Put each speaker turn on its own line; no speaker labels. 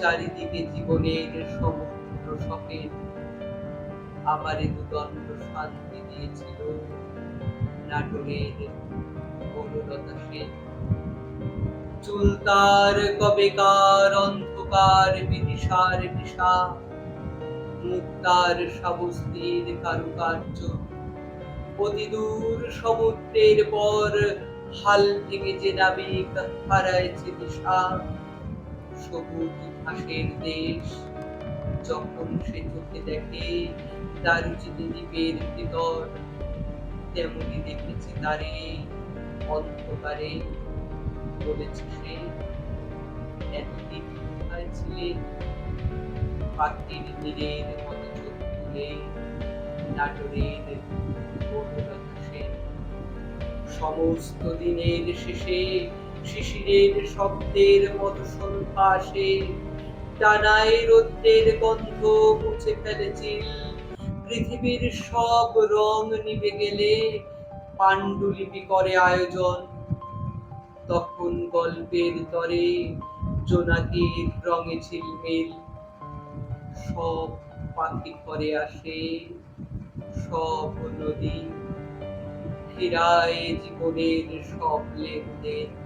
চারিদিকে জীবনের সমুদ্র সকেট আমার দুদণ্ড শান্তি দিয়েছিল। নাটোরের বনলতা সেন চুল তার কবেকার অন্ধকার, বিদিশার নিশা মুক্তার সাবস্তির কারুকার্য। অতিদূর সমুদ্রের পর হাল ভেঙে যে নাবিক হারাইছে দিশা। সবুজ ঘাসের দেশ। যখন সে চোখে দেখে দারুচিনি দ্বীপের ভিতর তেমনি দেখেছি তারে অন্ধকারে। বলেছে সে, এতদিন কোথায় ছিলে? পাখির নীরের মতো চোখ তুলে নাটোরের সমস্ত দিনের শেষে শিশিরের শব্দের মতো সন্ধ্যা আসে ডানায় রোদ্রের গন্ধ মুছে ফেলেছিল পৃথিবীর সব রং নিভে গেলে পাণ্ডুলিপি করে আয়োজন। তখন গল্পের তরে জোনাকির রঙে ঝিলমিল। সব পাখি ঘরে আসে, সব নদী ফিরায় জীবনের সব লেনদেন।